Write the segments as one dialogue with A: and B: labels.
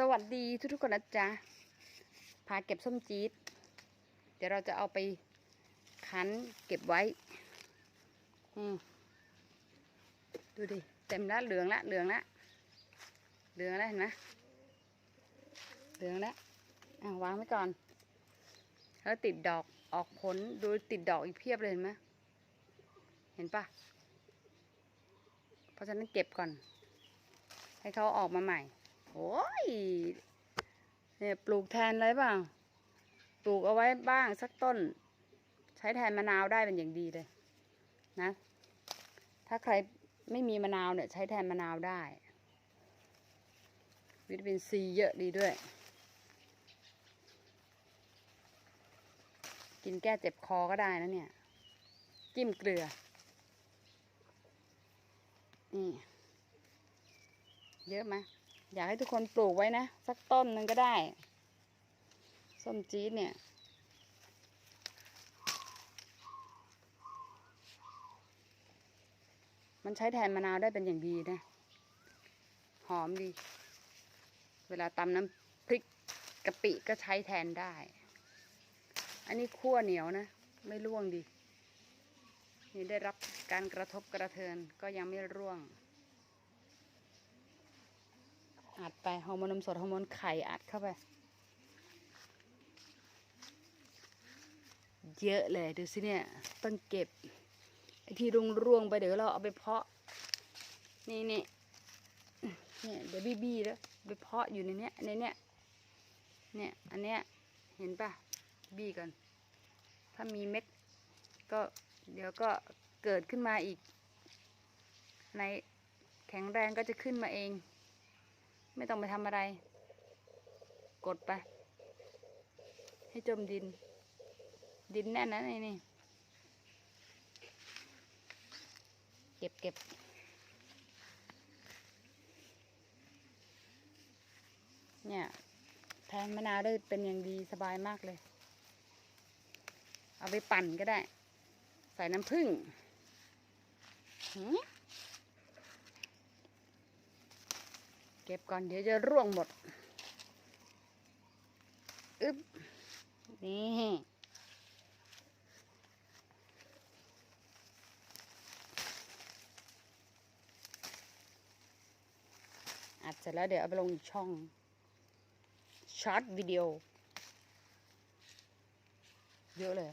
A: สวัสดีทุกๆคนนะจ๊ะ พาเก็บส้มจี๊ด เดี๋ยวเราจะเอาไปคั้นเก็บไว้ อืมดูดิ เต็มแล้วเหลืองละเหลืองละเหลืองแล้วเห็นไหมเหลืองล้วอะวางไว้ก่อน แล้วติดดอกออกผลดูติดดอกอีกเพียบเลยเห็นไหมเห็นปะเพราะฉะนั้นเก็บก่อน ให้เขาออกมาใหม่ โอ้ยเนี่ยปลูกแทนอะไรเปล่าปลูกเอาไว้บ้างสักต้น ใช้แทนมะนาวได้เป็นอย่างดีเลยนะ ถ้าใครไม่มีมะนาวเนี่ย ใช้แทนมะนาวได้ วิตามินซีเยอะดีด้วย กินแก้เจ็บคอก็ได้นะเนี่ย จิ้มเกลือ นี่ เยอะไหม อยากให้ทุกคนปลูกไว้นะ สักต้นหนึ่งก็ได้ ส้มจี๊ดเนี่ย มันใช้แทนมะนาวได้เป็นอย่างดีนะ หอมดี เวลาตำน้ำพริกกะปิก็ใช้แทนได้ อันนี้ขั้วเหนียวนะ ไม่ร่วงดี นี่ได้รับการกระทบกระเทือนก็ยังไม่ร่วง อัดไปฮอร์โมนนมสดฮอร์โมนไข่อัดเข้าไป เยอะเลยดูสิเนี่ยต้องเก็บไอที่ร่วงร่วงๆไปเดี๋ยวเราเอาไปเพาะ นี่นี่เนี่ยเดี๋ยวบี้บี้แล้วไปเพาะอยู่ในเนี้ยในเนี้ยเนี่ยอันเนี้ยเห็นปะบี้ก่อนถ้ามีเม็ดก็เดี๋ยวก็เกิดขึ้นมาอีก ในแข็งแรงก็จะขึ้นมาเอง ไม่ต้องไปทำอะไร กดไป ให้จมดิน ดินแน่นนะนี่นี่ เก็บเก็บเนี่ยแทนมะนาวได้เป็นอย่างดีสบายมากเลย เอาไปปั่นก็ได้ ใส่น้ำผึ้งหืม เก็บก่อนเดี๋ยวจะร่วงหมด อึ๊บ นี่อัดเสร็จแล้วเดี๋ยวเอาไปลงอีกช่องช็อตวิดีโอ เยอะเลย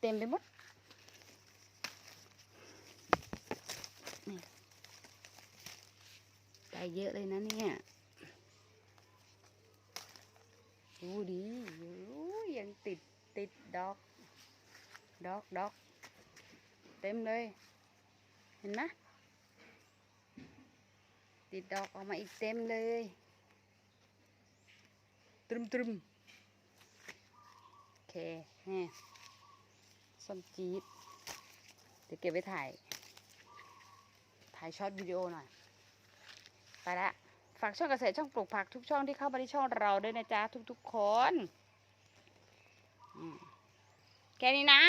A: เต็มไปหมด นี่ได้ เยอะเลยนะเนี่ยดูดิโอ้ยยังติดติดดอก ดอกดอก เต็มเลย เห็นไหมติดดอกออกมาอีกเต็มเลย ตรึมตรึมโอเคนี่ส้มจี๊ดเดี๋ยวเก็บไว้ถ่าย ถ่ายช็อตวิดีโอหน่อย ไปละฝากช่องเกษตรช่องปลูกผักทุกช่องที่เข้ามาที่ช่องเราด้วยนะจ๊ะทุกๆคนแค่นี้นะ